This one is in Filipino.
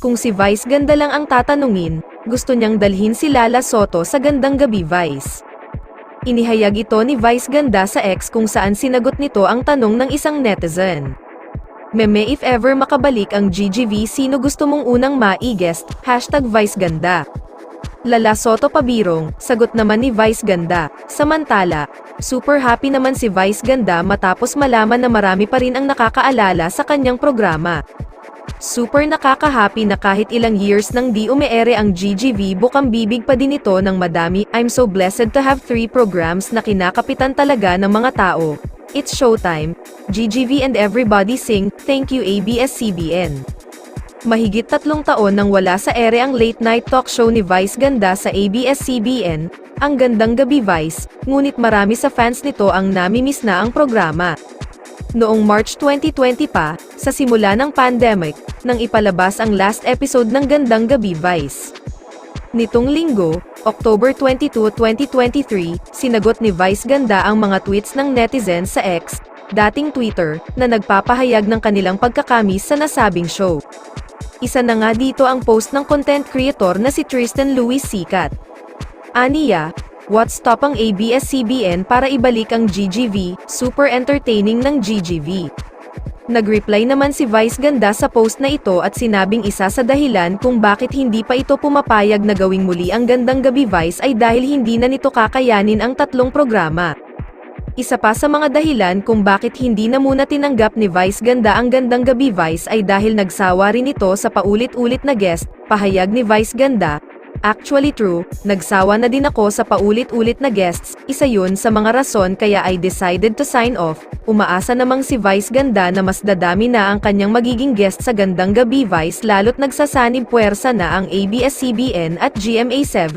Kung si Vice ganda lang ang tatanungin, gusto niyang dalhin si Lala Soto sa Gandang Gabi Vice. Inihayag ito ni Vice Ganda sa ex kung saan sinagot nito ang tanong ng isang netizen. Meme if ever makabalik ang GGV sino gusto mong unang mai-guest, hashtag Vice Ganda. Lala Soto Pabirong, sagot naman ni Vice Ganda. Samantala, super happy naman si Vice Ganda matapos malaman na marami pa rin ang nakakaalala sa kanyang programa. Super nakaka-happy na kahit ilang years nang di umeere ang GGV bukang bibig pa din ito ng madami. I'm so blessed to have three programs na kinakapitan talaga ng mga tao. It's showtime, GGV and everybody sing, thank you ABS-CBN. Mahigit tatlong taon nang wala sa ere ang late night talk show ni Vice Ganda sa ABS-CBN, ang Gandang Gabi Vice, ngunit marami sa fans nito ang namimiss na ang programa. Noong March 2020 pa, sa simula ng pandemic, nang ipalabas ang last episode ng Gandang Gabi Vice. Nitong linggo, October 22, 2023, sinagot ni Vice Ganda ang mga tweets ng netizens sa X, dating Twitter, na nagpapahayag ng kanilang pagkakamis sa nasabing show. Isa na nga dito ang post ng content creator na si Tristan Louis Sikat. Aniya, What's top ang ABS-CBN para ibalik ang GGV, super entertaining ng GGV. Nag-reply naman si Vice Ganda sa post na ito at sinabing isa sa dahilan kung bakit hindi pa ito pumapayag na gawing muli ang Gandang Gabi Vice ay dahil hindi na nito kakayanin ang tatlong programa. Isa pa sa mga dahilan kung bakit hindi na muna tinanggap ni Vice Ganda ang Gandang Gabi Vice ay dahil nagsawa rin ito sa paulit-ulit na guest, pahayag ni Vice Ganda, Actually true, nagsawa na din ako sa paulit-ulit na guests, isa yun sa mga rason kaya I decided to sign off, umaasa namang si Vice Ganda na mas dadami na ang kanyang magiging guest sa Gandang Gabi Vice lalo't nagsasanib puwersa na ang ABS-CBN at GMA7.